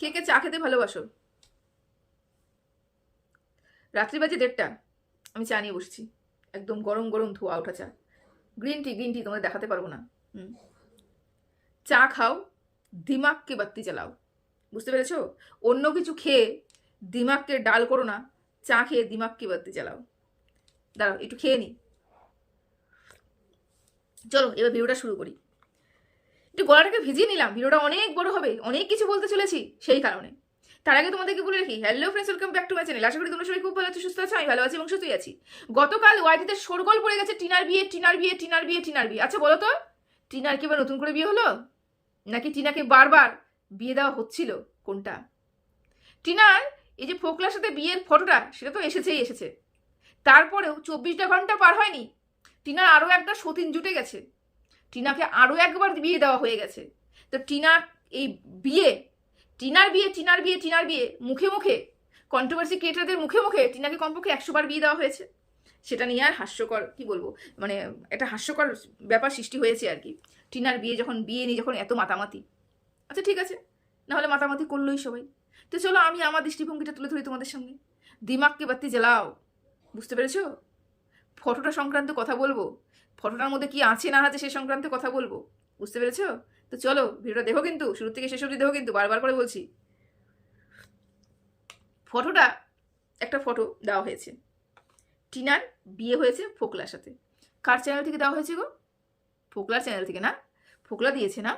কে কে চা খেতে ভালোবাসো? রাত্রি বাজে দেড়টা। আমি চা নিয়ে বসছি। একদম গরম গরম ধোয়া ওঠা চা। গ্রিন টি গ্রিন টি তোমাদের দেখাতে পারব না। হুম। চা খাও, দিমাগকে বাত্তি চালাও বুঝতে পেরেছ? অন্য কিছু খেয়ে দিমাগকে ডাল করো না, চা খেয়ে দিমাগকে বাত্তি চালাও দাঁড়াও, একটু খেয়ে নি। চলো, এবার ভিডিওটা শুরু করি। একটু গলাটাকে ভিজিয়ে নিলাম, ভিডিওটা অনেক বড় হবে, অনেক কিছু বলতে চলেছি সেই কারণে। তার আগে তোমাদেরকে বলে রাখি hello friends welcome back to my channel আশা করি তোমরা সবাই খুব ভালো আছো, সুস্থ আছো, আমি ভালো আছি এবং সুস্থই আছি। গতকাল ওয়াইটিতে শোরগোল পড়ে গেছে টিনার বিয়ে টিনার বিয়ে টিনার বিয়ে টিনার বিয়ে। আচ্ছা বলো তো, টিনার কি এবার নতুন করে বিয়ে হলো? নাকি টিনাকে বারবার বিয়ে দেওয়া হচ্ছিল? কোনটা? টিনার এই যে ফোকলার সাথে বিয়ের ফটোটা, সেটা তো এসেছেই এসেছে। তারপরেও চব্বিশটা ঘণ্টা পার হয়নি, টিনার আরও একটা সতীন জুটে গেছে। টিনাকে আরও একবার বিয়ে দেওয়া হয়ে গেছে। তো টিনার এই বিয়ে, টিনার বিয়ে টিনার বিয়ে টিনার বিয়ে, মুখে মুখে কন্ট্রোভার্সি ক্রিয়েটারদের মুখে মুখে টিনাকে কমপক্ষে একশো বার বিয়ে দেওয়া হয়েছে। সেটা নিয়ে আর হাস্যকর, কি বলব মানে একটা হাস্যকর ব্যাপার সৃষ্টি হয়েছে আর কি। টিনার বিয়ে যখন, বিয়ে নিয়ে যখন এত মাতামাতি। আচ্ছা ঠিক আছে, নাহলে মাতামাতি করলোই সবাই। তো চলো আমি আমার দৃষ্টিভঙ্গিটা তুলে ধরি তোমাদের সামনে। দিমাগকে বাত্তি জ্বালাও, বুঝতে পেরেছ? ফটোটা সংক্রান্ত কথা বলব। ফটোটার মধ্যে কি আছে না আছে সে সংক্রান্ত কথা বলব? বুঝতে পেরেছ? তো চলো, ভিডিওটা দেখো কিন্তু শুরু থেকে শেষ অবধি দেখো কিন্তু, বারবার করে বলছি। ফটোটা, একটা ফটো দেওয়া হয়েছে। টিনার বিয়ে হয়েছে ফোকলার সাথে। কার চ্যানেল থেকে দেওয়া হয়েছে গো? ফোকলার চ্যানেল থেকে না? ফোকলা দিয়েছে না?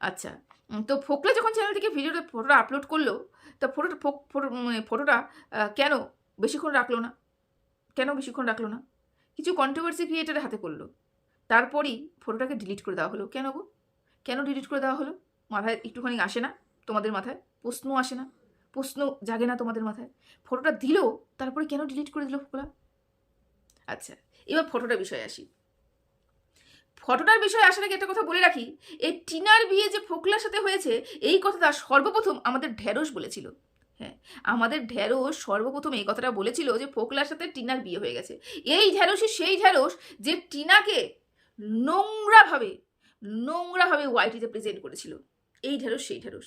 আচ্ছা তো ফোকলা যখন চ্যানেল থেকে ভিডিওটা, ফটোটা আপলোড করল, তা ফটোটা, ফো- ফটো মানে ফটোটা কেন বেশিক্ষণ রাখল না? কেন বেশিক্ষণ রাখল না? কিছু কন্ট্রোভার্সি ক্রিয়েটারের হাতে পড়ল। তারপরেই ফটোটাকে ডিলিট করে দেওয়া হলো। কেন গো? কেন ডিলিট করে দেওয়া হলো? মাথায় একটুখানি আসে না তোমাদের মাথায়? প্রশ্ন আসে না? প্রশ্ন জাগে না তোমাদের মাথায়? ফটোটা দিলো, তারপরে কেন ডিলিট করে দিল ফোকলা? আচ্ছা এবার ফটোটার বিষয়ে আসি। ফটোটার বিষয়ে আসার আগে একটা কথা বলে রাখি, এই টিনার বিয়ে যে ফোকলার সাথে হয়েছে, এই কথাটা সর্বপ্রথম আমাদের ঢ্যাঁড়স বলেছিল। হ্যাঁ আমাদের ঢ্যাঁড়স সর্বপ্রথম এই কথাটা বলেছিল যে ফোকলার সাথে টিনার বিয়ে হয়ে গেছে। এই ঢ্যাঁড়সই সেই ঢ্যাঁড়স যে টিনাকে নোংরাভাবে নোংরাভাবে ওয়াইটিতে প্রেজেন্ট করেছিল। এই ঢেঁড়স সেই ঢেঁড়স।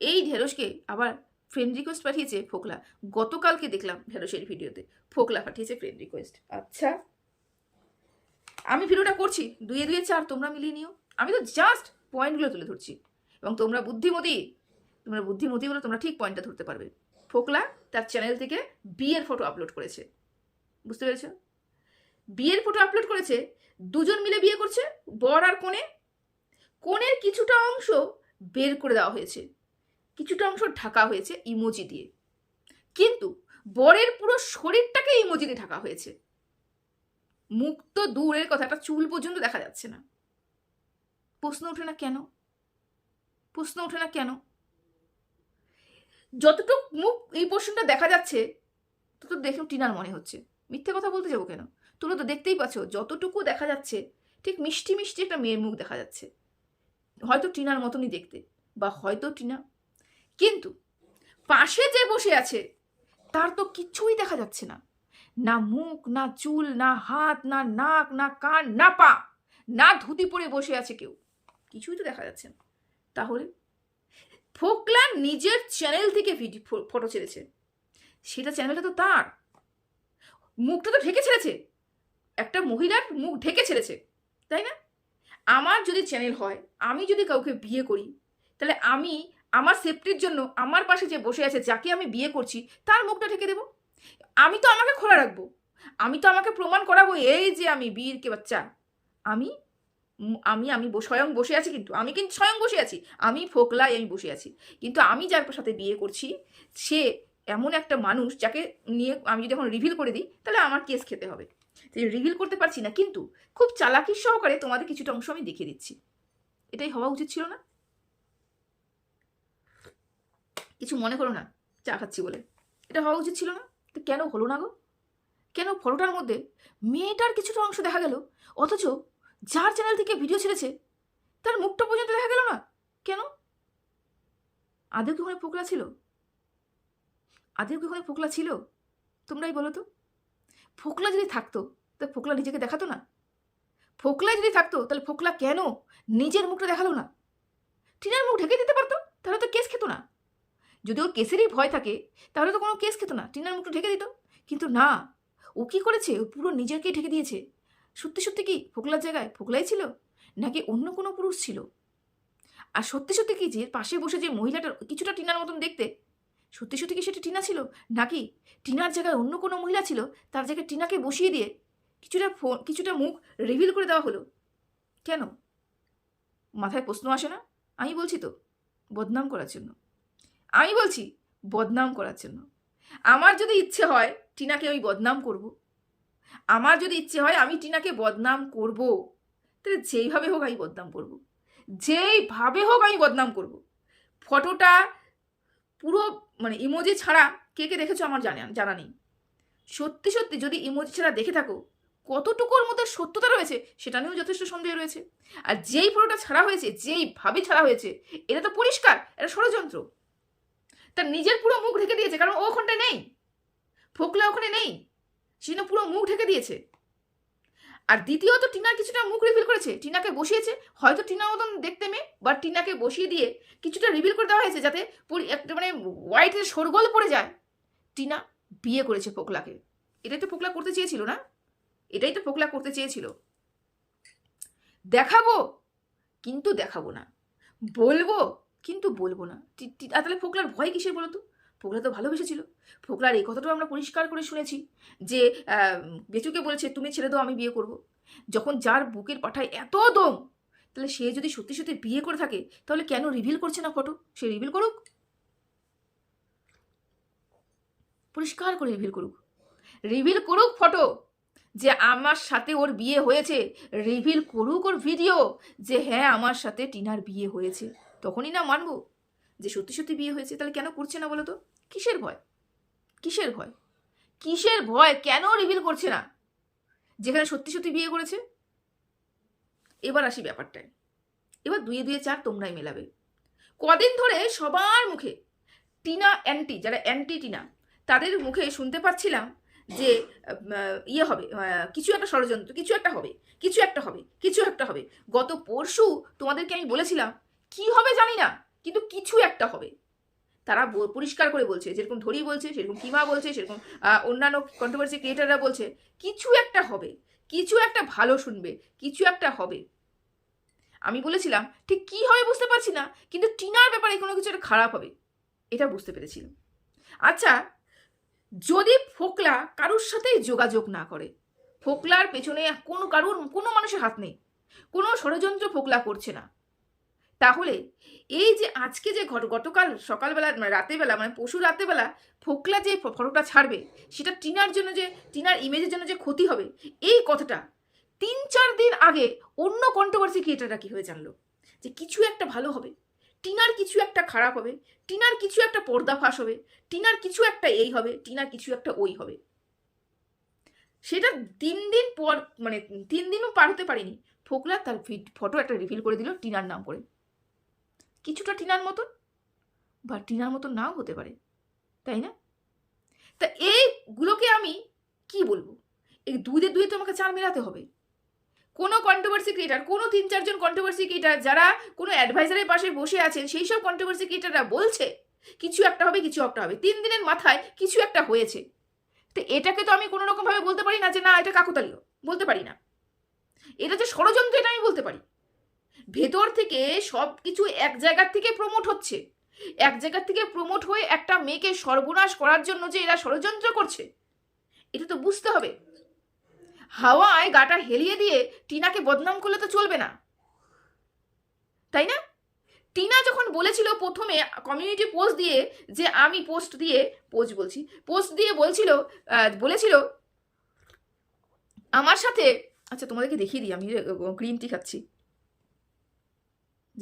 এই ঢেঁড়সকে আবার ফ্রেন্ড রিকোয়েস্ট পাঠিয়েছে ফোকলা। গতকালকে দেখলাম ঢেঁড়সের ভিডিওতে। ফোকলা পাঠিয়েছে ফ্রেন্ড রিকোয়েস্ট আচ্ছা আমি ভিডিওটা করছি। দুয়ে দুয়ে চার, তোমরা মিলিয়ে নিও। আমি তো জাস্ট পয়েন্টগুলো তুলে ধরছি। এবং তোমরা বুদ্ধিমতী তোমরা বুদ্ধিমতী হলে তোমরা ঠিক পয়েন্টটা ধরতে পারবে। ফোকলা তার চ্যানেল থেকে বিয়ের ফটো আপলোড করেছে। বুঝতে পেরেছ? বিয়ের ফটো আপলোড করেছে, দুজন মিলে বিয়ে করছে, বর আর কোণে কোণের কিছুটা অংশ বের করে দেওয়া হয়েছে। কিছুটা অংশ ঢাকা হয়েছে ইমোজি দিয়ে। কিন্তু বরের পুরো শরীরটাকে ইমোজি দিয়ে ঢাকা হয়েছে। মুখ তো দূরের কথা, একটা চুল পর্যন্ত দেখা যাচ্ছে না। প্রশ্ন ওঠে না কেন? প্রশ্ন ওঠে না কেন? যতটুকু মুখ এই পোর্শনটা দেখা যাচ্ছে তত দেখে টিনার মনে হচ্ছে। মিথ্যে কথা বলতে যাব কেন? তোমরা তো দেখতেই পাচ্ছ, যতটুকু দেখা যাচ্ছে, ঠিক মিষ্টি মিষ্টি একটা মেয়ের মুখ দেখা যাচ্ছে। হয়তো টিনার মতনই দেখতে, বা হয়তো টিনা। কিন্তু পাশে যে বসে আছে, তার তো কিচ্ছুই দেখা যাচ্ছে না। না মুখ, না চুল, না হাত, না নাক, না কান, না পা, না ধুতি পরে বসে আছে কেউ। কিছুই তো দেখা যাচ্ছে না। তাহলে ফোকলা নিজের চ্যানেল থেকে ভিডিও ফটো ছেড়েছে। সেটা চ্যানেলটা তো তার। মুখটা তো ঢেকে ছেড়েছে। একটা মহিলার মুখ ঢেকে ছেড়েছে, তাই না? আমার যদি চ্যানেল হয়, আমি যদি কাউকে বিয়ে করি, তাহলে আমি আমার সেফটির জন্য আমার পাশে যে বসে আছে, যাকে আমি বিয়ে করছি, তার মুখটা ঢেকে দেবো? আমি তো আমাকে খোলা রাখব। আমি তো আমাকে প্রমাণ করাবো, এই যে আমি বীর কে বাচ্চা। আমি আমি আমি স্বয়ং বসে আছি কিন্তু, আমি কিন্তু স্বয়ং বসে আছি। আমি ফোকলাই আমি বসে আছি। কিন্তু আমি যার সাথে বিয়ে করছি, সে এমন একটা মানুষ যাকে নিয়ে আমি যদি এখন রিভিল করে দিই, তাহলে আমার কেস খেতে হবে। রিভিল করতে পারছি না, কিন্তু খুব চালাকির সহকারে তোমাদের কিছুটা অংশ আমি দেখিয়ে দিচ্ছি। এটাই হওয়া উচিত ছিল না? কিছু মনে করো না, চা খাচ্ছি বলে। এটা হওয়া উচিত ছিল না? তো কেন হলো না গো? কেন ফটোটার মধ্যে মেয়েটার কিছুটা অংশ দেখা গেল? অথচ যার চ্যানেল থেকে ভিডিও ছেড়েছে, তার মুখটা পর্যন্ত দেখা গেল না। কেন? আদেও কি ওখানে পোকলা ছিল? আদেও কি ওখানে ফোকলা ছিল? তোমরাই বলো তো। ফোকলা যদি থাকতো, তা ফোকলা নিজেকে দেখাতো না। ফোকলা যদি থাকতো, তাহলে ফোকলা কেন নিজের মুখটা দেখাল না? টিনার মুখ ঢেকে দিতে পারতো? তাহলে তো কেস খেতো না। যদি ওর কেসেরই ভয় থাকে, তাহলে তো কোনো কেস খেত না। টিনার মুখটা ঢেকে দিত। কিন্তু না, ও কি করেছে? ও পুরো নিজেকেই ঢেকে দিয়েছে। সত্যি সত্যি কি ফোকলার জায়গায় ফোকলাই ছিল? নাকি অন্য কোনো পুরুষ ছিল? আর সত্যি সত্যি কি যে পাশে বসে যে মহিলাটার কিছুটা টিনার মতন দেখতে, সত্যি সত্যি কি সেটা টিনা ছিল? নাকি টিনার জায়গায় অন্য কোনো মহিলা ছিল, তার জায়গায় টিনাকে বসিয়ে দিয়ে কিছুটা ফোন, কিছুটা মুখ রিভিল করে দেওয়া হলো? কেন? মাথায় প্রশ্ন আসে না? আমি বলছি তো, বদনাম করার জন্য। আমি বলছি, বদনাম করার জন্য। আমার যদি ইচ্ছে হয়, টিনাকে আমি বদনাম করব। আমার যদি ইচ্ছে হয় আমি টিনাকে বদনাম করব। তাহলে যেইভাবে হোক আমি বদনাম করব। যেইভাবে হোক আমি বদনাম করব। ফটোটা পুরো মানে ইমোজি ছাড়া কে কে দেখেছ আমার জানা জানা নেই। সত্যি সত্যি যদি ইমোজি ছাড়া দেখে থাকো, কতটুকুর মধ্যে সত্যতা রয়েছে সেটা নিয়েও যথেষ্ট সন্দেহ রয়েছে। আর যেই ফটোটা ছাড়া হয়েছে, যেইভাবে ছাড়া হয়েছে, এটা তো পরিষ্কার, এটা ষড়যন্ত্র। তার নিজের পুরো মুখ ঢেকে দিয়েছে, কারণ ও ওখানটায় নেই। ফোকলা ওখানে নেই। সে পুরো মুখ ঢেকে দিয়েছে। আর দ্বিতীয়ত টিনার কিছুটা মুখ রিভিল করেছে। টিনাকে বসিয়েছে। হয়তো টিনার মতন দেখতে মেয়ে বা টিনাকে বসিয়ে দিয়ে কিছুটা রিভিল করে দেওয়া হয়েছে যাতে পুরি- একটা মানে হোয়াইটের সরগোল পড়ে যায়। টিনা বিয়ে করেছে পোকলাকে। এটাই তো পোকলা করতে চেয়েছিল না? এটাই তো ফোকলা করতে চেয়েছিল। দেখাবো, কিন্তু দেখাবো না। বলব, কিন্তু বলব না। তাহলে ফোকলার ভয় কিসের বলো তো ফোকলা তো ভালোবেসেছিল। ফোকলার এই কথাটাও আমরা পরিষ্কার করে শুনেছি যে বেচুকে বলেছে, তুমি ছেড়ে দাও, আমি বিয়ে করব। যখন যার বুকের পাঠায় এত দম, তাহলে সে যদি সত্যি সত্যি বিয়ে করে থাকে, তাহলে কেন রিভিল করছে না ফটো সে রিভিল করুক। পরিষ্কার করে রিভিল করুক। রিভিল করুক ফটো যে, আমার সাথে ওর বিয়ে হয়েছে। রিভিল করুক ওর ভিডিও যে হ্যাঁ আমার সাথে টিনার বিয়ে হয়েছে। তখনই না মানবো। যে সত্যি সত্যি বিয়ে হয়েছে তাহলে কেন করছে না বলো তো? কিসের ভয়? কিসের ভয়? কিসের ভয়? কেন রিভিল করছে না? যেখানে সত্যি সত্যি বিয়ে করেছে? এবার আসি ব্যাপারটায়। এবার দুয়ে দুয়ে চার তোমরাই মেলাবে। কদিন ধরে সবার মুখে টিনা অ্যান্টি যারা অ্যান্টি টিনা, তাদের মুখে শুনতে পাচ্ছিলাম যে ইয়ে হবে কিছু একটা ষড়যন্ত্র, কিছু একটা হবে, কিছু একটা হবে, কিছু একটা হবে। গত পরশু তোমাদেরকে আমি বলেছিলাম, কি হবে জানি না। কিন্তু কিছু একটা হবে। তারা পরিষ্কার করে বলছে, যেরকম ধরি বলছে, সেরকম কিমা বলছে, সেরকম অন্যান্য কন্ট্রোভার্সি ক্রিয়েটাররা বলছে, কিছু একটা হবে, কিছু একটা ভালো শুনবে, কিছু একটা হবে। আমি বলেছিলাম, ঠিক কি হবে বুঝতে পারছি না, কিন্তু টিনার ব্যাপারে কোনো কিছু একটা খারাপ হবে, এটা বুঝতে পেরেছিলাম। আচ্ছা যদি ফোকলা কারোর সাথেই যোগাযোগ না করে, ফোকলার পেছনে কোনো কারুর, কোনো মানুষের হাত নেই, কোনো ষড়যন্ত্র ফোকলা করছে না তাহলে এই যে আজকে যে ঘট, গতকাল সকালবেলা মানে রাতেবেলা মানে পশু রাতেবেলা ফোকলা যে ফটোটা ছাড়বে, সেটা টিনার জন্য যে, টিনার ইমেজের জন্য যে ক্ষতি হবে, এই কথাটা তিন, চার দিন আগে অন্য কন্ট্রোভার্সি ক্রিয়েটাররা হয়ে জানলো? যে কিছু একটা ভালো হবে, টিনার কিছু একটা খারাপ হবে, টিনার কিছু একটা পর্দাফাশ হবে, টিনার কিছু একটা এই হবে, টিনার কিছু একটা ওই হবে। সেটা তিন দিন পর মানে তিন দিনও পার হতে পারিনি, ফোকলা তার ফটো একটা রিভিল করে দিল টিনার নাম করে। কিছুটা টিনার মতন? বা টিনার মতন নাও হতে পারে, তাই না? তা এইগুলোকে আমি কি বলব? এই দুধে দুধে তোমাকে চাল মেলাতে হবে। কোনো কন্ট্রোভার্সি ক্রিয়েটার কোনো তিন চারজন কন্ট্রোভার্সি ক্রিয়েটার যারা কোনো অ্যাডভাইজারের পাশে বসে আছেন, সেই সব কন্ট্রোভার্সি ক্রিয়েটাররা বলছে, কিছু একটা হবে, কিছু একটা হবে। তিন দিনের মাথায় কিছু একটা হয়েছে। তো এটাকে তো আমি কোনো রকমভাবে বলতে পারি না যে, না, এটা কাকতালীয়। বলতে পারি না। এটা যে ষড়যন্ত্র এটা আমি বলতে পারি। ভেতর থেকে সব কিছু এক জায়গার থেকে প্রমোট হচ্ছে। এক জায়গার থেকে প্রমোট হয়ে একটা মেয়েকে সর্বনাশ করার জন্য যে এরা ষড়যন্ত্র করছে, এটা তো বুঝতে হবে। হাওয়ায় গাটা হেলিয়ে দিয়ে টিনাকে বদনাম করলে তো চলবে না। তাই না? টিনা যখন বলেছিল প্রথমে কমিউনিটি পোস্ট দিয়ে যে আমি পোস্ট দিয়ে পোস্ট বলছি পোস্ট দিয়ে বলছিল বলেছিল, আমার সাথে আচ্ছা তোমাদেরকে দেখিয়ে দিই, আমি গ্রিন টি খাচ্ছি।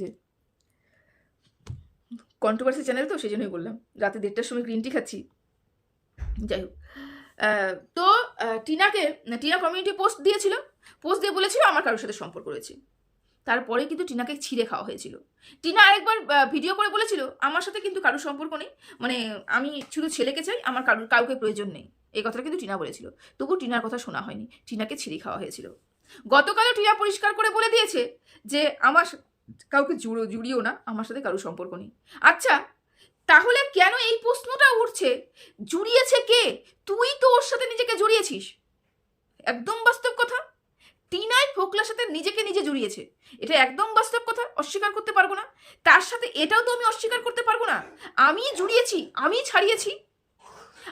যে কন্ট্রোভার্সি চ্যানেল তো সেই জন্যই বললাম। রাতে দেড়টার সময় গ্রিন টি খাচ্ছি। যাই হোক। তো টিনাকে, টিনা কমিউনিটি পোস্ট দিয়েছিল। পোস্ট দিয়ে বলেছিল আমার কারোর সাথে সম্পর্ক রয়েছে। তারপরে কিন্তু টিনাকে ছিঁড়ে খাওয়া হয়েছিল। টিনা আরেকবার ভিডিও করে বলেছিল, আমার সাথে কিন্তু কারোর সম্পর্ক নেই। মানে আমি শুধু ছেলেকে চাই, আমার কারোর, কাউকে প্রয়োজন নেই। এই কথাটা কিন্তু টিনা বলেছিল। তবু টিনার কথা শোনা হয়নি। টিনাকে ছিঁড়ে খাওয়া হয়েছিল। গতকালও টিনা পরিষ্কার করে বলে দিয়েছে যে, আমার কাউকে জুড়ো জুড়িও না, আমার সাথে কারোর সম্পর্ক নেই। আচ্ছা তাহলে কেন এই প্রশ্নটা উঠছে? জুড়িয়েছে কে? তুই তো ওর সাথে নিজেকে জড়িয়েছিস। একদম বাস্তব কথা। টিনাই ফোকলার সাথে নিজেকে নিজে জড়িয়েছে। এটা একদম বাস্তব কথা, অস্বীকার করতে পারব না। তার সাথে এটাও তো আমি অস্বীকার করতে পারব না। আমি জুড়িয়েছি, আমি ছাড়িয়েছি।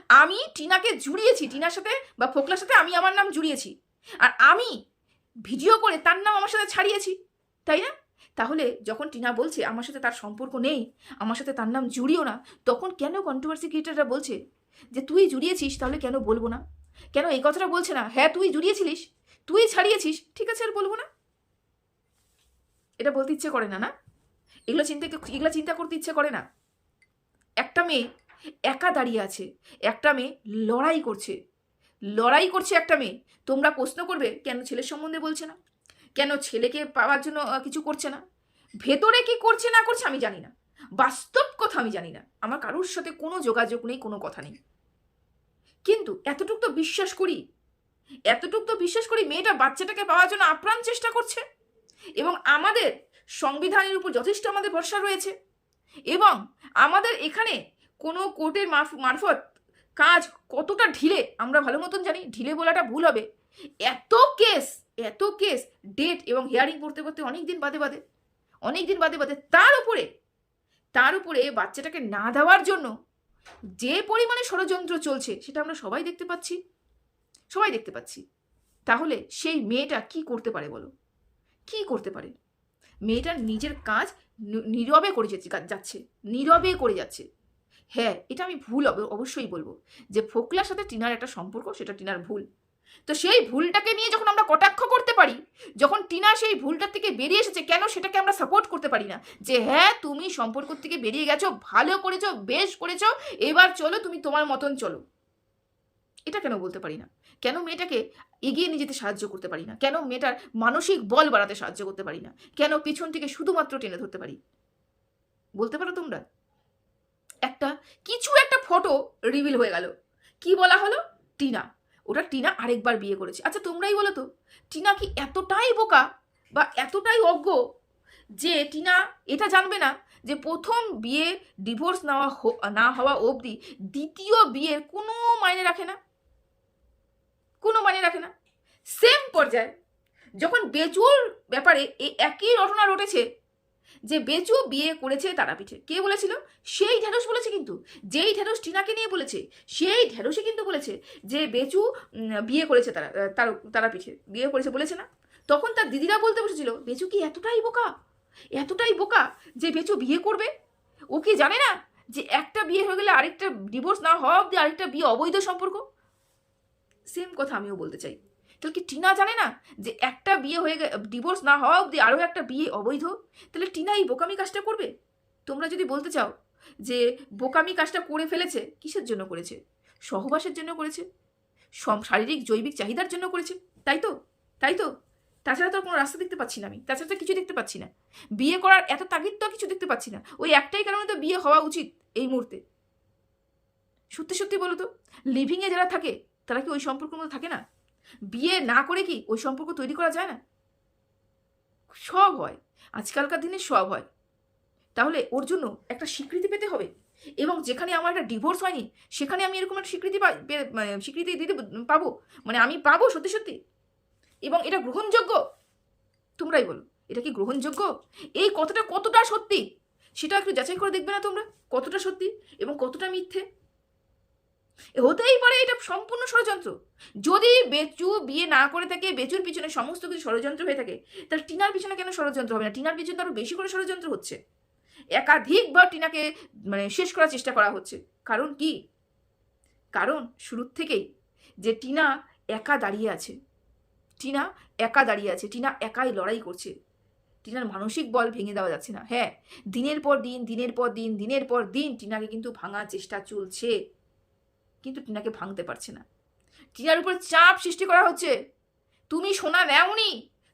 আমি টিনাকে জুড়িয়েছি, টিনার সাথে বা ফোকলার সাথে আমি আমার নাম জুড়িয়েছি। আর আমি ভিডিও করে তার নাম আমার সাথে ছাড়িয়েছি। তাই না? তাহলে যখন টিনা বলছে আমার সাথে তার সম্পর্ক নেই, আমার সাথে তার নাম জুড়িও না, তখন কেন কন্ট্রোভার্সি ক্রিয়েটাররা বলছে যে তুই জুড়িয়েছিস তাহলে কেন বলব না? কেন এই কথাটা বলছে না? হ্যাঁ তুই জুড়িয়েছিলিস, তুই ছাড়িয়েছিস, ঠিক আছে আর বলব না? এটা বলতে ইচ্ছে করে না না? এগুলো চিন্তা এগুলো চিন্তা করতে ইচ্ছে করে না। একটা মেয়ে একা দাঁড়িয়ে আছে, একটা মেয়ে লড়াই করছে লড়াই করছে একটা মেয়ে। তোমরা প্রশ্ন করবে, কেন ছেলের সম্বন্ধে বলছে না? কেন ছেলেকে পাওয়ার জন্য কিছু করছে না? ভেতরে কি করছে, না করছে আমি জানি না। বাস্তব কথা আমি জানি না। আমার কারোর সাথে কোনো যোগাযোগ নেই, কোনো কথা নেই। কিন্তু এতটুক তো বিশ্বাস করি, এতটুক তো বিশ্বাস করি মেয়েটা বাচ্চাটাকে পাওয়ার জন্য আপ্রাণ চেষ্টা করছে এবং আমাদের সংবিধানের উপর যথেষ্ট আমাদের ভরসা রয়েছে এবং আমাদের এখানে কোনো কোর্টের মারফত কাজ কতটা ঢিলে, আমরা ভালো মতন জানি, ঢিলে বলাটা ভুল হবে। এত কেস এত কেস ডেট এবং হিয়ারিং করতে করতে অনেক দিন বাদে বাদে অনেক দিন বাদে বাদে তার উপরে তার উপরে বাচ্চাটাকে না দেওয়ার জন্য যে পরিমাণে ষড়যন্ত্র চলছে সেটা আমরা সবাই দেখতে পাচ্ছি, সবাই দেখতে পাচ্ছি। তাহলে সেই মেয়েটা কি করতে পারে বলো? কি করতে পারে? মেয়েটার নিজের কাজ নীরবে করে যাচ্ছে যাচ্ছে, নীরবে করে যাচ্ছে। হ্যাঁ এটা আমি ভুল অব- অবশ্যই বলব যে ফোকলার সাথে টিনার একটা সম্পর্ক, সেটা টিনার ভুল। তো সেই ভুলটাকে নিয়ে যখন আমরা কটাক্ষ করতে পারি, যখন টিনা সেই ভুলটার থেকে বেরিয়ে এসেছে, কেন সেটাকে আমরা সাপোর্ট করতে পারি না? যে হ্যাঁ তুমি সম্পর্ক থেকে বেরিয়ে গেছো, ভালো করেছ, বেশ করেছ, এবার চলো তুমি তোমার মতন চলো। এটা কেন বলতে পারি না? কেন মেয়েটাকে এগিয়ে নিয়ে যেতে সাহায্য করতে পারি না? কেন মেয়েটার মানসিক বল বাড়াতে সাহায্য করতে পারি না? কেন পিছন থেকে শুধুমাত্র টেনে ধরতে পারি? বলতে পারো তোমরা? একটা, কিছু একটা ফটো রিভিল হয়ে গেল। কি বলা হলো? টিনা। ওটা টিনা আরেকবার বিয়ে করেছে। আচ্ছা তোমরাই বলো তো, টিনা কি এতটাই বোকা বা এতটাই অজ্ঞ যে টিনা এটা জানবে না যে প্রথম বিয়ে ডিভোর্স নেওয়া না হওয়া অবধি দ্বিতীয় বিয়ের কোনো মাইনে রাখে না। কোনো মানে রাখে না। সেম পর্যায়ে যখন বেচুর ব্যাপারে এই একই ঘটনা ঘটেছে যে বেচু বিয়ে করেছে তারাপীঠে কে বলেছিল? সেই ঢেঁড়স বলেছে কিন্তু। যেই ঢেঁড়স টিনাকে নিয়ে বলেছে, সেই ঢেঁড়সই কিন্তু বলেছে যে বেচু বিয়ে করেছে তারা তার তারাপীঠে বিয়ে করেছে বলেছে না? তখন তার দিদিরা বলতে বসেছিল, বেচু কি এতটাই বোকা? এতটাই বোকা যে বেচু বিয়ে করবে? ও কি জানে না যে একটা বিয়ে হয়ে গেলে আরেকটা ডিভোর্স না হওয়া অব্দি আরেকটা বিয়ে অবৈধ সম্পর্ক? সেম কথা আমিও বলতে চাই। তাহলে কি টিনা জানে না যে একটা বিয়ে হয়ে ডিভোর্স না হওয়া অবধি আরও একটা বিয়ে অবৈধ? তাহলে টিনা এই বোকামি কাজটা করবে? তোমরা যদি বলতে চাও যে বোকামি কাজটা করে ফেলেছে, কিসের জন্য করেছে? সহবাসের জন্য করেছে? শারীরিক, জৈবিক চাহিদার জন্য করেছে? তাই তো? তাই তো? তাছাড়া তো কোনো রাস্তা দেখতে পাচ্ছি না আমি। তাছাড়া তো কিছু দেখতে পাচ্ছি না। বিয়ে করার এত তাগিদ তো কিছু দেখতে পাচ্ছি না। ওই একটাই কারণে তো বিয়ে হওয়া উচিত এই মুহূর্তে। সত্যি সত্যি বলো তো লিভিংয়ে যারা থাকে, তারা কি ওই সম্পর্কের মধ্যে থাকে না? বিয়ে না করে কি ওই সম্পর্ক তৈরি করা যায় না? সব হয়। আজকালকার দিনে সব হয়। তাহলে ওর জন্য একটা স্বীকৃতি পেতে হবে? এবং যেখানে আমার একটা ডিভোর্স হয়নি, সেখানে আমি এরকম একটা স্বীকৃতি মানে স্বীকৃতি দিতে পাবো? মানে আমি পাবো সত্যি সত্যি? এবং এটা গ্রহণযোগ্য? তোমরাই বলো, এটা কি গ্রহণযোগ্য? এই কথাটা কতটা সত্যি? সেটা একটু যাচাই করে দেখবে না তোমরা? কতটা সত্যি এবং কতটা মিথ্যে? হতেই পারে এটা সম্পূর্ণ ষড়যন্ত্র। যদি বেচু বিয়ে না করে থাকে, বেচুর পিছনে সমস্ত কিছু ষড়যন্ত্র হয়ে থাকে, তাহলে টিনার পিছনে কেন ষড়যন্ত্র হবে না? টিনার পিছনে তো আরও বেশি করে ষড়যন্ত্র হচ্ছে। একাধিকবার টিনাকে মানে শেষ করার চেষ্টা করা হচ্ছে। কারণ কি? কারণ শুরুর থেকেই যে টিনা একা দাঁড়িয়ে আছে। টিনা একা দাঁড়িয়ে আছে, টিনা একাই লড়াই করছে। টিনার মানসিক বল ভেঙে দেওয়া যাচ্ছে না। হ্যাঁ দিনের পর দিন, দিনের পর দিন, দিনের পর দিন টিনাকে কিন্তু ভাঙার চেষ্টা চলছে। কিন্তু টিনাকে ভাঙতে পারছে না। টিনার উপর চাপ সৃষ্টি করা হচ্ছে। তুমি সোনা নেওনি,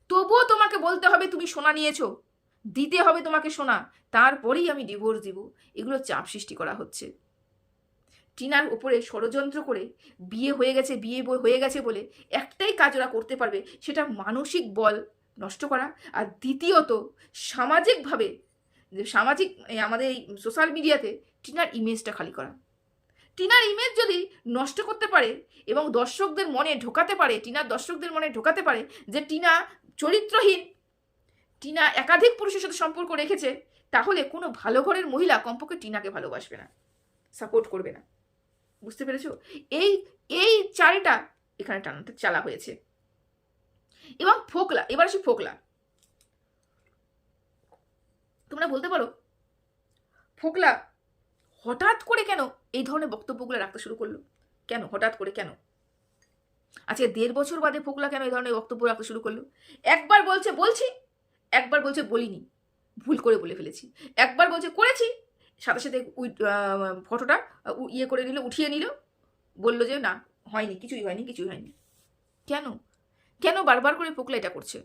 তবুও তোমাকে বলতে হবে তুমি সোনা নিয়েছো। দিতে হবে তোমাকে সোনা, তারপরেই আমি ডিভোর্স দিব। এগুলো চাপ সৃষ্টি করা হচ্ছে। টিনার উপরে ষড়যন্ত্র করে বিয়ে হয়ে গেছে, বিয়ে হয়ে গেছে বলে একটাই কাজ ওরা করতে পারবে, সেটা মানসিক বল নষ্ট করা। আর দ্বিতীয়ত, সামাজিকভাবে, সামাজিক আমাদের এই সোশ্যাল মিডিয়াতে টিনার ইমেজটা খালি করা। টিনার ইমেজ যদি নষ্ট করতে পারে এবং দর্শকদের মনে ঢোকাতে পারে, টিনার দর্শকদের মনে ঢোকাতে পারে যে টিনা চরিত্রহীন, টিনা একাধিক পুরুষের সাথে সম্পর্ক রেখেছে, তাহলে কোনো ভালো ঘরের মহিলা কমপক্ষে টিনাকে ভালোবাসবে না সাপোর্ট করবে না। বুঝতে পেরেছ? এই এই চালটা এখানে টানাতে চালা হয়েছে। এবং ফোকলা, এবার আসি ফোকলা। তোমরা বলতে পারো, ফোকলা হঠাৎ করে কেন এই ধরনের বক্তব্যগুলো রাখতে শুরু করল। কেন? হঠাৎ করে কেন? আজকে দেড় বছর বাদে ফোকলা কেন এই ধরনের বক্তব্য রাখতে শুরু করল? একবার বলছে, বলছি, একবার বলছে বলিনি। ভুল করে বলে ফেলেছি। একবার বলছে, করেছি। সাথে সাথে উই- ফটোটা ইয়ে করে নিল, উঠিয়ে নিল। বলল যে, না, হয়নি, কিছুই হয়নি কিছুই হয়নি। কেন? কেন বারবার করে ফোকলা এটা করছে?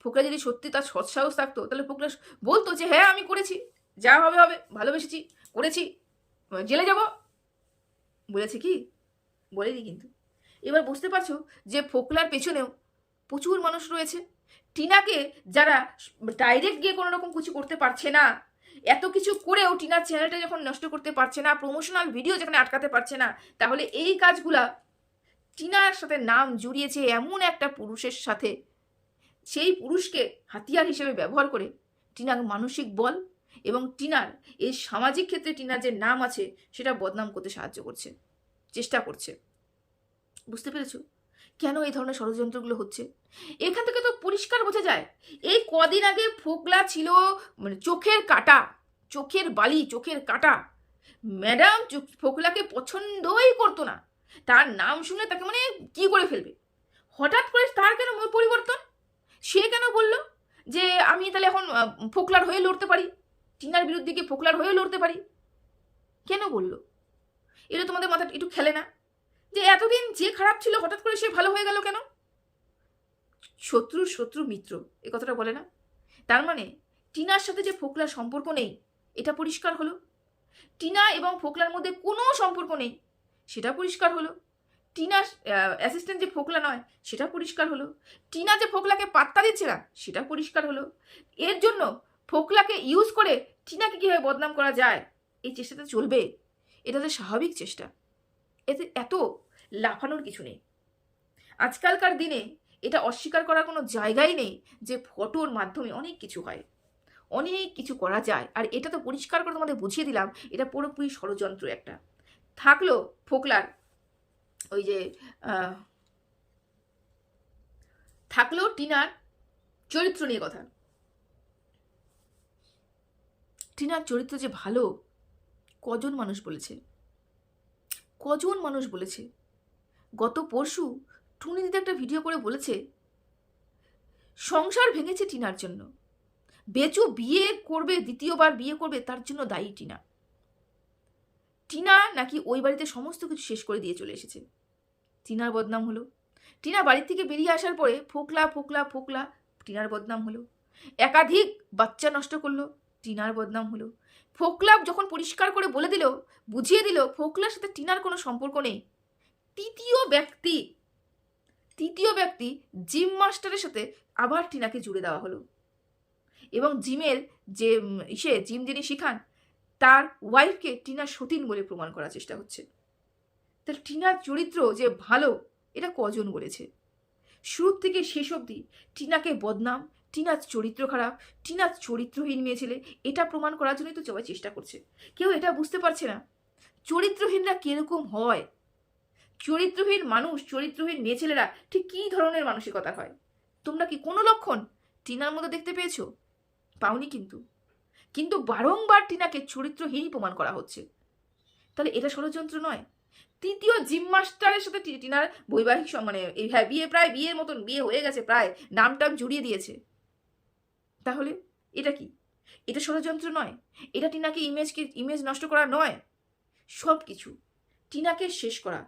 ফোকলা যদি সত্যি তার সৎসাহস থাকতো, তাহলে ফোকলা বলতো যে হ্যাঁ আমি করেছি। যা হবে হবে, ভালোবেসেছি, করেছি। জেলে যাব। বলেছে কি? বলেনি কিন্তু। এবার বুঝতে পারছ যে ফোকলার পেছনেও প্রচুর মানুষ রয়েছে। টিনাকে যারা ডাইরেক্ট গিয়ে কোনো রকম কিছু করতে পারছে না, এত কিছু করেও টিনার চ্যানেলটা যখন নষ্ট করতে পারছে না প্রমোশনাল ভিডিও যেখানে আটকাতে পারছে না, তাহলে এই কাজগুলা টিনার সাথে নাম জুড়িয়েছে এমন একটা পুরুষের সাথে। সেই পুরুষকে হাতিয়ার হিসেবে ব্যবহার করে টিনার মানসিক বল এবং টিনার এই সামাজিক ক্ষেত্রে টিনার যে নাম আছে, সেটা বদনাম করতে সাহায্য করছে, চেষ্টা করছে। বুঝতে পেরেছ? কেন এই ধরনের ষড়যন্ত্রগুলো হচ্ছে? এখান থেকে তো পরিষ্কার বোঝা যায়, এই কদিন আগে ফোকলা ছিল মানে চোখের কাটা, চোখের বালি, চোখের কাটা। ম্যাডাম ফোকলাকে পছন্দই করতো না। তার নাম শুনে তাকে মানে কি করে ফেলবে? হঠাৎ করে তার কেন পরিবর্তন? সে কেন বলল যে, আমি তাহলে এখন ফোকলার হয়ে লড়তে পারি? টিনার বিরুদ্ধে গিয়ে ফোকলার হয়ে লড়তে পারি। কেন বলল? এটা তোমাদের মাথা একটু খেলে না? যে এতদিন যে খারাপ ছিল, হঠাৎ করে সে ভালো হয়ে গেল কেন? শত্রু শত্রু মিত্র, এ কথাটা বলে না। তার মানে টিনার সাথে যে ফোকলার সম্পর্ক নেই, এটা পরিষ্কার হলো। টিনা এবং ফোকলার মধ্যে কোনো সম্পর্ক নেই, সেটা পরিষ্কার হলো। টিনার অ্যাসিস্ট্যান্ট যে ফোকলা নয়, সেটা পরিষ্কার হলো। টিনা যে ফোকলাকে পাত্তা দিচ্ছে না, সেটা পরিষ্কার হলো। এর জন্য ফোকলাকে ইউজ করে টিনাকে কীভাবে বদনাম করা যায়? এই চেষ্টাটা চলবে। এটা তো স্বাভাবিক চেষ্টা। এতে এত লাফানোর কিছু নেই। আজকালকার দিনে এটা অস্বীকার করার কোনো জায়গাই নেই যে ফটোর মাধ্যমে অনেক কিছু হয়। অনেক কিছু করা যায়। আর এটা তো পরিষ্কার করে তোমাদের বুঝিয়ে দিলাম, এটা পুরোপুরি ষড়যন্ত্র একটা। থাকল ফোকলার ওই যে থাকল টিনার চরিত্র নিয়ে কথা। টিনার চরিত্র যে ভালো, কজন মানুষ বলেছে? কজন মানুষ বলেছে? গত পরশু টুনি দিদি একটা ভিডিও করে বলেছে, সংসার ভেঙেছে টিনার জন্য। বেচু বিয়ে করবে, দ্বিতীয়বার বিয়ে করবে, তার জন্য দায়ী টিনা। টিনা নাকি ওই বাড়িতে সমস্ত কিছু শেষ করে দিয়ে চলে এসেছে। টিনার বদনাম হলো। টিনা বাড়ি থেকে বেরিয়ে আসার পরে ফোকলা ফোকলা ফোকলা, টিনার বদনাম হলো। একাধিক বাচ্চা নষ্ট করল। টিনার বদনাম হলো। ফোকলা যখন পরিষ্কার করে বলে দিল, বুঝিয়ে দিল, ফোকলার সাথে টিনার কোনো সম্পর্ক নেই। তৃতীয় ব্যক্তি তৃতীয় ব্যক্তি জিম মাস্টারের সাথে আবার টিনাকে জুড়ে দেওয়া হলো। এবং জিমের যে ইসে, জিম যিনি শিখান, তার ওয়াইফকে টিনা সতীন বলে প্রমাণ করার চেষ্টা হচ্ছে তাহলে টিনার চরিত্র যে ভালো, এটা কজন বলেছে? শুরু থেকে শেষ অবধি টিনাকে বদনাম টিনার চরিত্র খারাপ, টিনার চরিত্রহীন মেয়ে ছেলে, এটা প্রমাণ করার জন্যই তো সবাই চেষ্টা করছে। কেউ এটা বুঝতে পারছে না। চরিত্রহীনরা কীরকম হয়? চরিত্রহীন মানুষ, চরিত্রহীন মেয়ে ছেলেরা ঠিক কী ধরনের মানসিকতা হয়? তোমরা কি কোনো লক্ষণ টিনার মধ্যে দেখতে পেয়েছ? পাওনি কিন্তু। কিন্তু বারংবার টিনাকে চরিত্রহীনই প্রমাণ করা হচ্ছে। তাহলে এটা ষড়যন্ত্র নয়। তৃতীয় জিম মাস্টারের সাথে টিনার বৈবাহিক মানে হ্যাঁ বিয়ে প্রায়, বিয়ের মতন বিয়ে হয়ে গেছে প্রায় নাম টাম জুড়িয়ে দিয়েছে। তাহলে এটা কি? এটা ষড়যন্ত্র নয়। এটা টিনাকে ইমেজকে ইমেজ নষ্ট করা নয়। সব কিছু টিনাকে শেষ করা।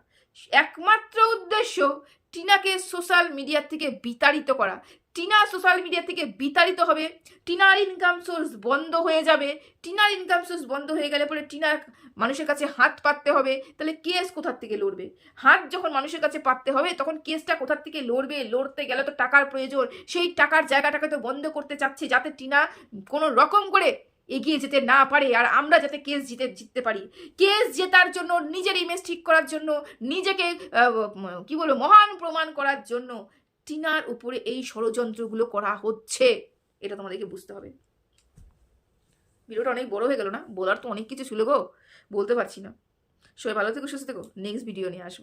একমাত্র উদ্দেশ্য টিনাকে সোশ্যাল মিডিয়া থেকে বিতাড়িত করা। টিনা সোশ্যাল মিডিয়া থেকে বিতাড়িত হবে। টিনার ইনকাম সোর্স বন্ধ হয়ে যাবে। টিনার ইনকাম সোর্স বন্ধ হয়ে গেলে পরে টিনার মানুষের কাছে হাত পাততে হবে। তাহলে কেস কোথার থেকে লড়বে? হাত যখন মানুষের কাছে পাততে হবে, তখন কেসটা কোথার থেকে লড়বে? লড়তে গেলে তো টাকার প্রয়োজন। সেই টাকার জায়গাটাকে তো বন্ধ করতে চাচ্ছে যাতে টিনা কোনো রকম করে এগিয়ে যেতে না পারে আর আমরা যাতে কেস জিতে, জিততে পারি। কেস জেতার জন্য, নিজের ইমেজ ঠিক করার জন্য, নিজেকে কি বলব, মহান প্রমাণ করার জন্য টিনার উপরে এই ষড়যন্ত্রগুলো করা হচ্ছে। এটা তোমাদেরকে বুঝতে হবে। ভিডিওটা অনেক বড় হয়ে গেল না? বলার তো অনেক কিছু ছিল গো। বলতে পারছি না। সবাই ভালো থেকো, সুস্থ থেকো। নেক্সট ভিডিও নিয়ে আসব।